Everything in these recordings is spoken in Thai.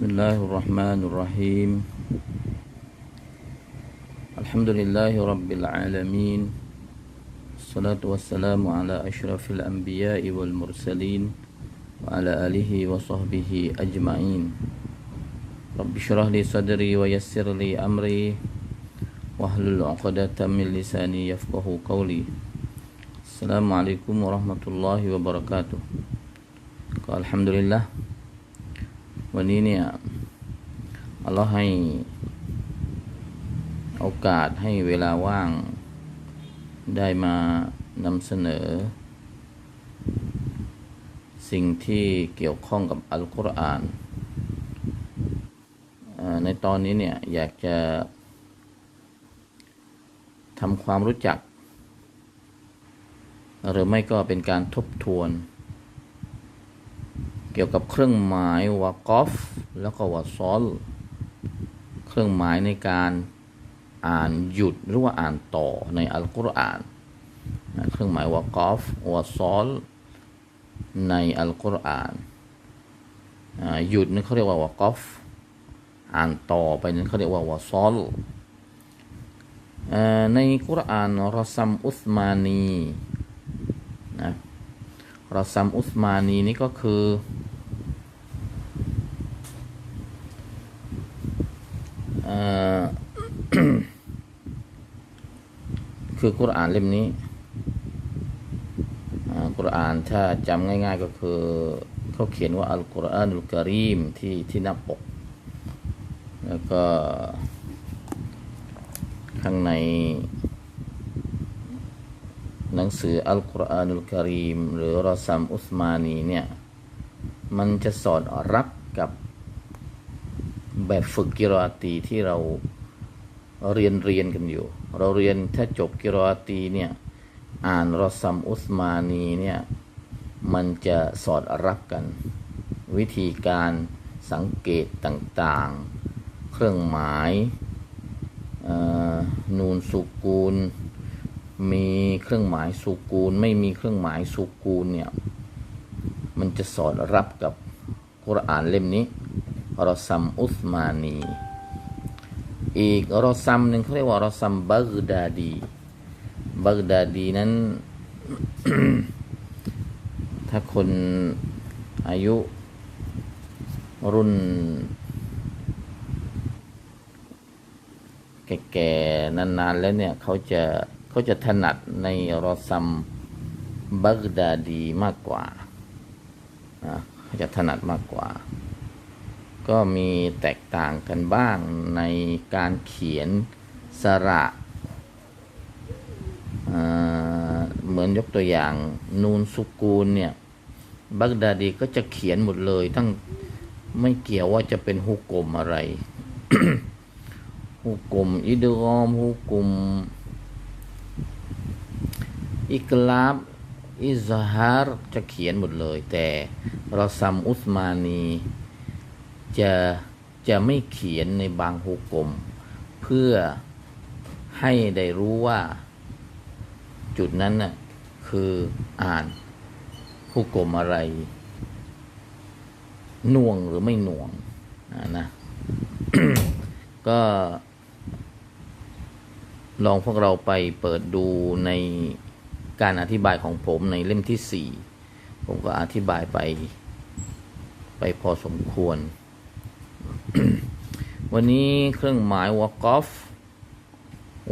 بسم الله الرحمن الرحيم. الحمد لله رب العالمين. الصلاة والسلام على أشرف الأنبياء والمرسلين وعلى آله وصحبه أجمعين. رب اشرح لي صدري ويسر لي أمري واحلل عقدة من لساني يفقه قولي. السلام عليكم ورحمة الله وبركاته. الحمد لله. วันนี้เนี่ยอัลลอฮ์ให้โอกาสให้เวลาว่างได้มานำเสนอ สิ่งที่เกี่ยวข้องกับอัลกุรอาน ในตอนนี้เนี่ย อยากจะทำความรู้จัก หรือไม่ก็เป็นการทบทวน เกี่ยวกับเครื่องหมายวากอฟแล้วก็วาซอลเครื่องหมายในการอ่านหยุดหรือว่าอ่านต่อในอัลกุรอานเครื่องหมายวากอฟวาซอลในอัลกุรอานหยุดนี่เขาเรียกว่าวากอฟอ่านต่อไปนั้นเขาเรียกว่าวาซอลในกุรอานรอซัมอุสมานีนะ รอซัมอุสมานีนี่ก็คือ คือกุรอานเล่มนี้อ่ากุรอานถ้าจำง่ายๆก็คือเขาเขียนว่าอัลกุรอานุลกรีมที่ที่หน้าปก แล้วก็ข้างใน หนังสืออัลกุรอานุลกรีม หรือรอซัมอุสมานีเนี่ย มันจะสอดรับกับแบบฝึกกิรอตีที่เราเรียนเรียนกันอยู่ เราเรียนถ้าจบกิรอตีเนี่ย อ่านรอซัมอุสมานีเนี่ย มันจะสอดรับกัน วิธีการสังเกตต่างๆ เครื่องหมายนูนสุกูล มีเครื่องหมายสุกูล ไม่มีเครื่องหมายสุกูลเนี่ย มันจะสอดรับกับกุรอานเล่มนี้รอซัมอุสมานี อีกรอซัมหนึ่งเขาเรียกว่ารอซัมบักดาดีบักดาดีนั้น ถ้าคนอายุรุ่น แก่ๆนานๆแล้วเนี่ยเขาจะ เขาจะถนัดในรอซัมบักดาดีมากกว่าเขาจะถนัดมากกว่า ก็มีแตกต่างกันบ้างในการเขียนสระเเหมือนยกตัวอย่าง นูนสุกูลเนี่ย บักดาดีก็จะเขียนหมดเลย ทั้งไม่เกี่ยวว่าจะเป็นฮุกกลมอะไรฮุกกลมอิดรอมฮุกกลม อิกลาบอิซฮาร์จะเขียนหมดเลย แต่รอซัมอุสมานีจะจะไม่เขียนในบางฮุกกลม เพื่อให้ได้รู้ว่า จุดนั้นน่ะคืออ่านฮุกกลมอะไร หน่วงหรือไม่หน่วงนะก็ลองพวกเราไปเปิดดูใน การอธิบายของผมในเล่มที่สี่ผมก็อธิบายไปไปพอสมควร วันนี้เครื่องหมายวากอฟ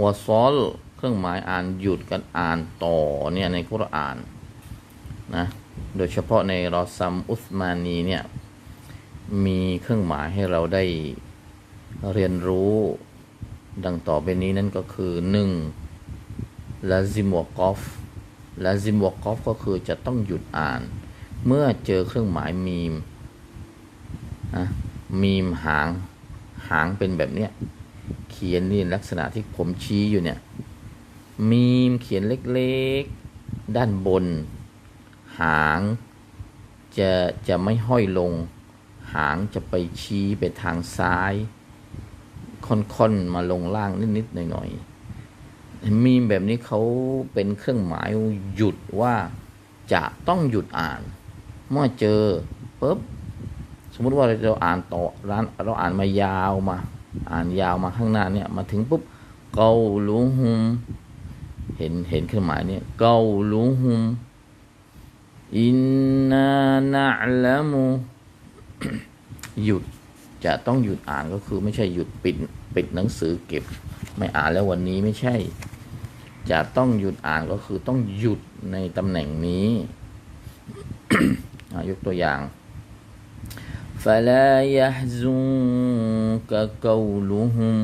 วาซอลเครื่องหมายอ่านหยุดกันอ่านต่อเนี่ยในกุรานนะโดยเฉพาะในรอซัมอุสมานีเนี่ยมีเครื่องหมายให้เราได้เรียนรู้ดังต่อไปนี้นั่นก็คือหนึ่งลาซิมวกอฟ แลาซิมวกอฟก็คือจะต้องหยุดอ่าน เมื่อเจอเครื่องหมายมีมนะมีมหางหางเป็นแบบเนี้ยเขียนนี่ลักษณะที่ผมชี้อยู่เนี่ย มีมเขียนเล็กๆ ด้านบน หางจะจะไม่ห้อยลง หางจะไปชี้ไปทางซ้าย ค่อนๆ มาลงล่างนิดๆหน่อยๆ มีมแบบนี้เขาเป็นเครื่องหมายหยุดว่าจะต้องหยุดอ่าน เมื่อเจอปุ๊บสมมุติว่าเราอ่านต่อร้านเราอ่านมายาวมา อ่านยาวมาข้างหน้าเนี่ยมาถึงปุ๊บเกาลุฮุม เห็นเห็นเครื่องหมายเนี่ยเกาลุฮุมอินนานะละมูหยุดจะต้องหยุดอ่านก็คือไม่ใช่หยุดปิด ปิดหนังสือเก็บ ไม่อ่านแล้ววันนี้ไม่ใช่ จะต้องหยุดอ่านก็คือต้องหยุดในตำแหน่งนี้ ยกตัวอย่าง فلا يحزنك قولهم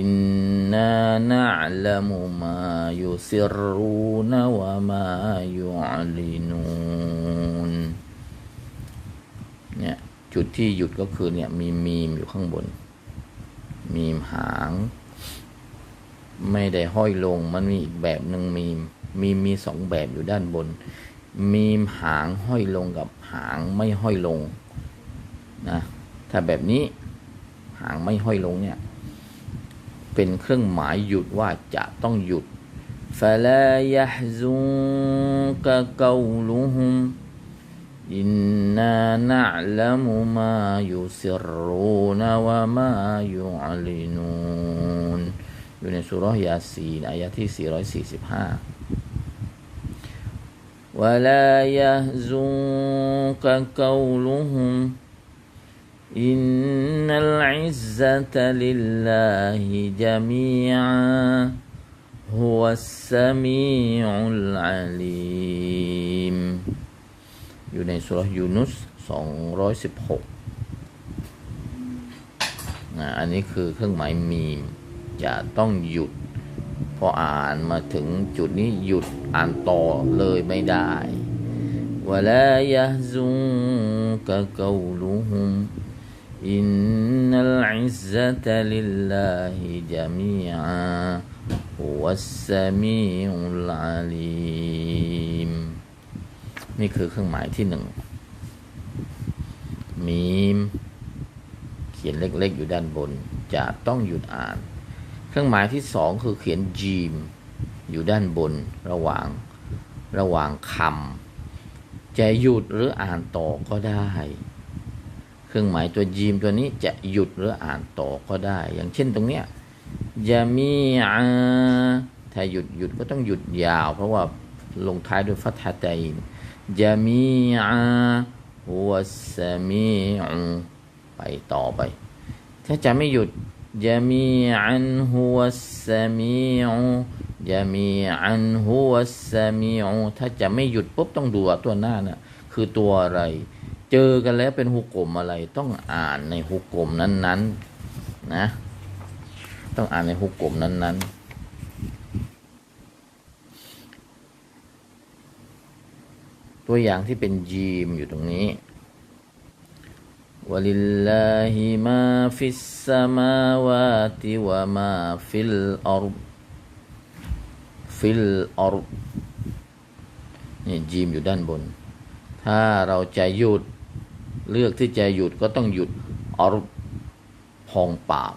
إنا نعلم ما يسرون وما يعلنون เนี่ยจุดที่หยุดก็คือเนี่ยมีมีมอยู่ข้างบน มีมหาง ไม่ได้ห้อยลง มันมีอีกแบบหนึ่งมีมมีมีสองแบบอยู่ด้านบน มีมหางห้อยลงกับหางไม่ห้อยลงนะถ้าแบบนี้หางไม่ห้อยลงเนี่ย เป็นเครื่องหมายหยุดว่าจะต้องหยุด فلا يحزنك قولهم إنا نعلم ما يسرون وما يعلنون อยู่ในสุรยาซีนอายะที่ 445 ولا يحزنك قولهم إن العزة لله جميعا هو السميع العليم อยู่ในสุรยูนุส216นะอันนี้คือเครื่องหมายมีย่าต้องหยุด พออ่านมาถึงจุดนี้หยุดอ่านต่อเลยไม่ได้วลายะซุงกะกาวลุฮุมอินนัลอิซซะตะลิลลาฮิจามีอฮุวัสสมีอุลอา นี่คือเครื่องหมายที่หนึ่งมีม เขียนเล็กๆ อยู่ด้านบน จะต้องหยุดอ่าน เครื่องหมายที่สองคือเขียนจีม อยู่ด้านบนระหว่างระหว่างคำจะหยุดหรืออ่านต่อก็ได้ เครื่องหมายตัวจีมตัวนี้จะหยุดหรืออ่านต่อก็ได้ อย่างเช่นตรงเนี้ยยามีอาถ้าหยุดหยุดก็ต้องหยุดยาว เพราะว่าลงท้ายด้วยฟัตฮะตัย นยามีอาวัสมีอุไปต่อไป ถ้าจะไม่หยุดยามีอันฮุวัสมีอุยามีอันฮุวัสมีอุถ้าจะไม่หยุดปุ๊บต้องดูว่าตัวหน้าน่ะคือตัวอะไร เจอกันแล้วเป็นหุกกลมอะไร ต้องอ่านในหุกกลมนั้นๆนะ ต้องอ่านในหุกกลมนั้นๆ ตัวอย่างที่เป็นยีมอยู่ตรงนี้วะลิลลาฮิมาฟิสสมาวาติวะมาฟิลอารฟิลอารนี่ยีมอยู่ด้านบน ถ้าเราใจหยุดเลือกที่จะหยุดก็ต้องหยุดอารพองปาก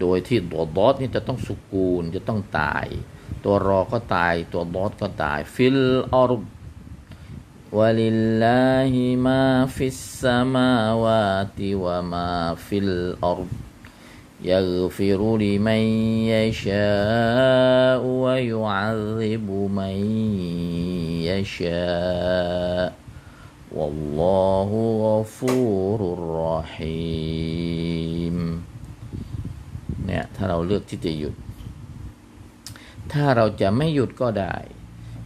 โดยที่ตัวดอสนี่จะต้องสุกูลจะต้องตาย ตัวรอก็ตาย ตัวดอสก็ตาย ฟิลอารบ ولله ما في السماوات وما في الأرض يغفر لمن يشاء ويعذب من يشاء والله غفور رحيم เนี่ยถ้าเราเลือกที่จะหยุด ถ้าเราจะไม่หยุดก็ได้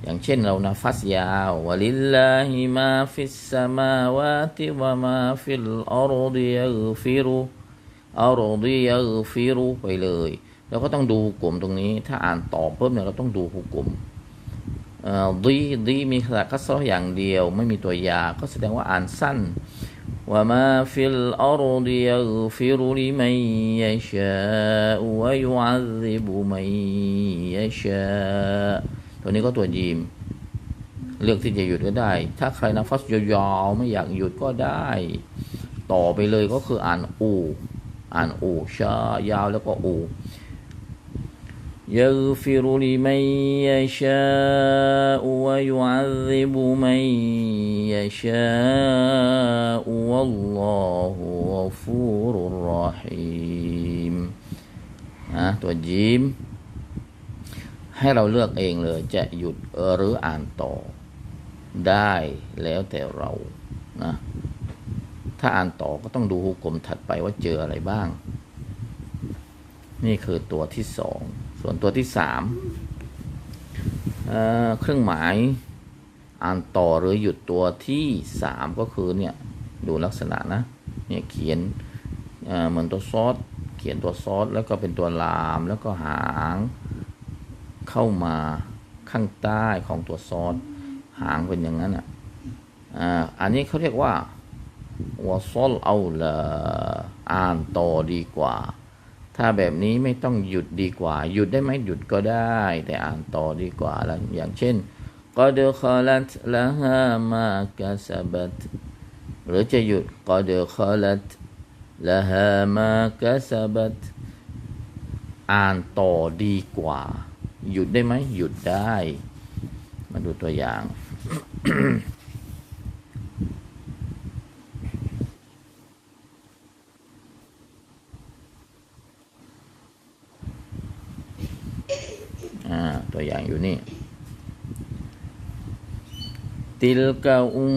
อย่างเช่นเรานาฟัสยาววะลิลลาฮิมาฟิสสมาวาติวะมาฟิลอัรดิยัฟิรุอัรดิยัฟิรุไปเลยแล้วก็ต้องดูกลุ่มตรงนี้ ถ้าอ่านต่อปุ๊บเนี่ยเราต้องดูหุกลุ่มดีดีมีขนาดคัสรอย่างเดียว ไม่มีตัวยา ก็แสดงว่าอ่านสั้นว่ามาฟิลอัรดิยัฟิรุลิมันยชาอวะยุอัซิบุมันยชา ตัวนี้ก็ตัวยีม เลือกที่จะหยุดก็ได้ ถ้าใครนะฟัสยาวๆไม่อยากหยุดก็ได้ ต่อไปเลยก็คืออ่านอู อ่านอูชายาวแล้วก็อู يغفر لمن يشاء ويعذب من يشاء والله غفور رحيم นะตัวจีม ให้เราเลือกเองเลยจะหยุดหรืออ่านต่อ ได้แล้วแต่เรานะถ้าอ่านต่อก็ต้องดูฮุกกลมถัดไปว่าเจออะไรบ้าง นี่คือตัวที่สองส่วนตัวที่สามเเครื่องหมายอ่านต่อหรือหยุดตัวที่สามก็คือเนี่ยดูลักษณะนะเนี่ยเขียนเเหมือนตัวซอสเขียนตัวซอสแล้วก็เป็นตัวลามแล้วก็หาง เข้ามาข้างใต้ของตัวซอสหางเป็นอย่างนั้นอะอ่าอันนี้เขาเรียกว่าวอซอลเอาละอ่านต่อดีกว่า ถ้าแบบนี้ไม่ต้องหยุดดีกว่า หยุดได้ไหมหยุดก็ได้ แต่อ่านต่อดีกว่าแล้วอย่างเช่นก็เดคอลัตละฮามากาซาบัตหรือจะหยุดก็เดคอลัตละฮามากาซาบัตอ่านต่อดีกว่า หยุดได้ไหมหยุดได้ มาดูตัวอย่าง อ่า ตัวอย่างอยู่นี่ ติลกะอุม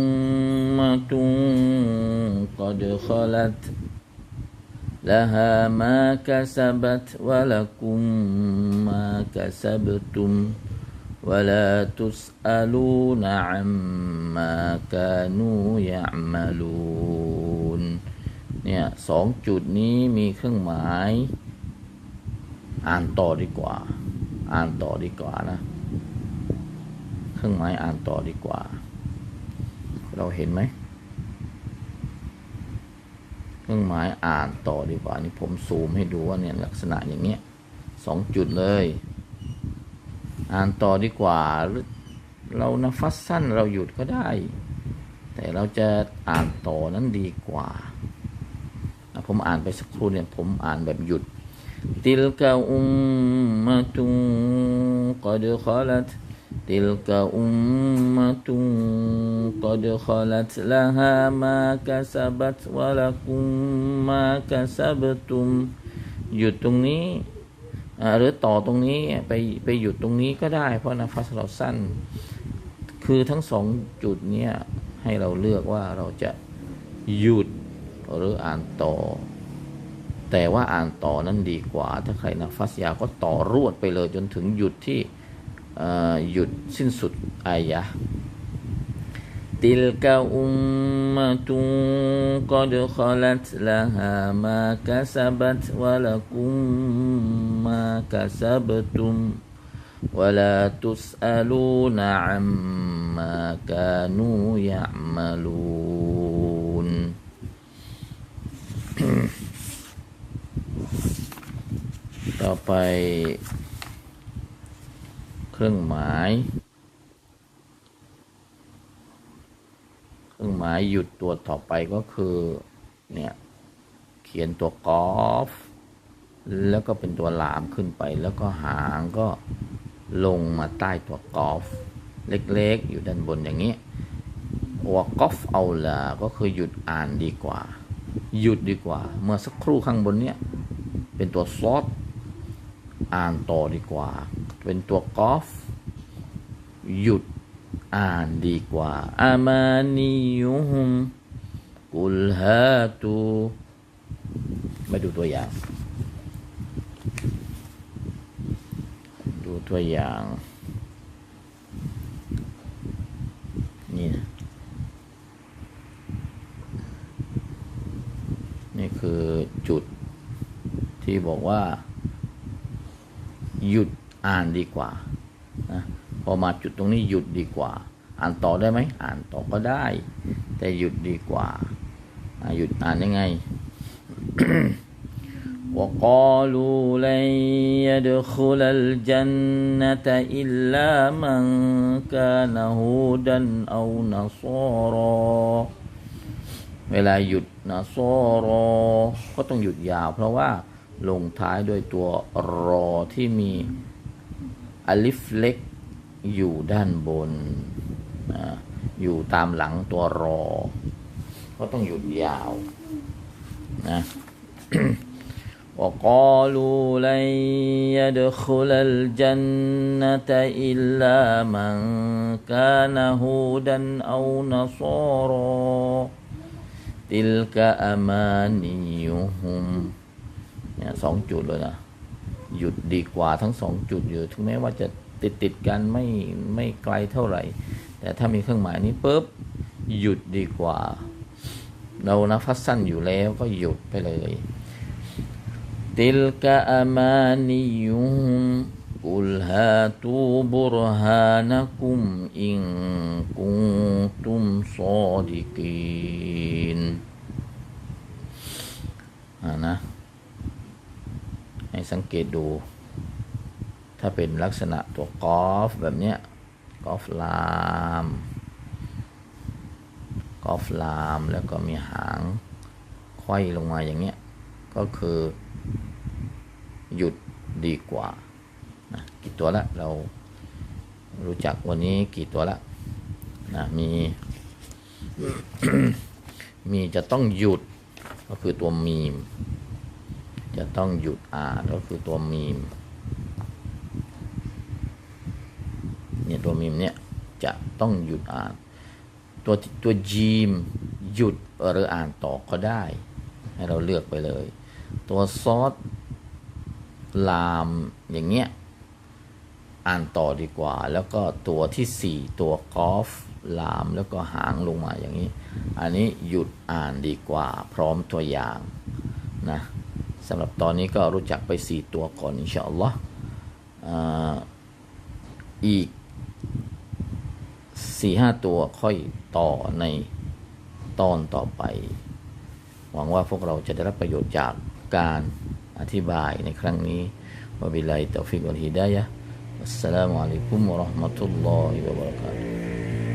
มะตุนกอดขลัต لها ما كسبت ولكم ما كسبتم ولا تسألون عما كانوا يعملون เนี่ยสองจุดนี้มีเครื่องหมาย อ่านต่อดีกว่า อ่านต่อดีกว่านะ เครื่องหมายอ่านต่อดีกว่า เราเห็นไหม เครื่องหมายอ่านต่อดีกว่า นี่ผมซูมให้ดูว่าเนี่ยลักษณะอย่างเงี้ย สองจุดเลย อ่านต่อดีกว่าหรือเรานะฟัดสั้นเราหยุดก็ได้ แต่เราจะอ่านต่อนั้นดีกว่า ผมอ่านไปสักครู่เนี่ย ผมอ่านแบบหยุด تلك أمة قد خلت تلك أمة قد خلت لها ما كسبت ولكم ما كسبتم หยุดตรงนี้อ่า หรือต่อตรงนี้ไปไปหยุดตรงนี้ก็ได้ เพราะนะฟัสเราสั้น คือทั้งสองจุดเนี้ยให้เราเลือกว่าเราจะหยุดหรืออ่านต่อ แต่ว่าอ่านต่อนั้นดีกว่า ถ้าใครนะฟัสยาวก็ต่อรวดไปเลยจนถึงหยุดที่หยุดสิ้นสุดอายะ ติลกะอุมมะตุนกอดขลัตละฮามากะซะบัตวะละกุมมากะซะบตุม ولا تسألون عما كانوا يعملون ต่อไป เครื่องหมาย เครื่องหมายหยุดตัวต่อไปก็คือเนี่ยเขียนตัวกอล์ฟแล้วก็เป็นตัวหลามขึ้นไป แล้วก็หางก็ลงมาใต้ตัวกอล์ฟเล็กๆ อยู่ด้านบนอย่างนี้วกอล์ฟเอาละก็คือหยุดอ่านดีกว่า หยุดดีกว่า เมื่อสักครู่ข้างบนเนี่ยเป็นตัวซอฟอ่านต่อดีกว่า เป็นตัวกอล์ฟหยุด อ่านดีกว่าอามานิยุฮุมกุลฮาตูมาดูตัวอย่าง ดูตัวอย่าง นี่นะนี่คือจุดที่บอกว่า หยุดอ่านดีกว่านะ อมาจุดตรงนี้หยุดดีกว่า อ่านต่อได้ไหม อ่านต่อก็ได้ แต่หยุดดีกว่าอ่ะหยุดอ่านยังไง وقالوا لن يدخل الجنة إلا من كان هودا أو نصارى เวลาหยุดนะซอรอ ก็ต้องหยุดยาว เพราะว่าลงท้ายด้วยตัวรอที่มี อลิฟเล็ก อยู่ด้านบนนะอยู่ตามหลังตัวรอ ก็ต้องหยุดยาวนะ وقالوا لن يدخل الجنة إلا من كان هودا أو نصارى تلك أمانيهم เนี่ยสองจุดเลยนะ หยุดดีกว่าทั้งสองจุดอยู่ ถึงแม้ว่าจะ ติดติดกันไม่ไม่ไกลเท่าไหร่ แต่ถ้ามีเครื่องหมายนี้ปุ๊บหยุดดีกว่า เรานะฟัสสั้นอยู่แล้วก็หยุดไปเลยติลกะอามานิยุมกุลฮาตูบุรฮานะกุมอิงกุงตุมซอดิกินอ่านะ ให้สังเกตดู ถ้าเป็นลักษณะตัวกอล์ฟแบบเนี้ยกอล์ฟลามกอล์ฟลามแล้วก็มีหางไขว้ลงมาอย่างเงี้ย ก็คือหยุดดีกว่านะกี่ตัวละเรารู้จักวันนี้กี่ตัวละนะมีมีจะต้องหยุดก็คือตัวมีม จะต้องหยุดอ่านก็คือตัวมีม เนี่ย ตัวมีมเนี่ยจะต้องหยุดอ่าน ตัวตัวจีมหยุดหรืออ่านต่อก็ได้ ให้เราเลือกไปเลย ตัวซอสลามอย่างเงี้ยอ่านต่อดีกว่า แล้วก็ตัวที่สี่ตัวกอฟลามแล้วก็หางลงมาอย่างนี้ อันนี้หยุดอ่านดีกว่า พร้อมตัวอย่างนะสำหรับตอนนี้ก็รู้จักไปสี่ตัวก่อนอินชาอัลลอฮ์อีก สี่ห้าตัวค่อยต่อในตอนต่อไป หวังว่าพวกเราจะได้รับประโยชน์จากการอธิบายในครั้งนี้วบิลัยตอฟิกวัลฮิดายะอัสสลามุอะลัยกุมวะเราะห์มะตุลลอฮิวะบะเราะกาตุฮ์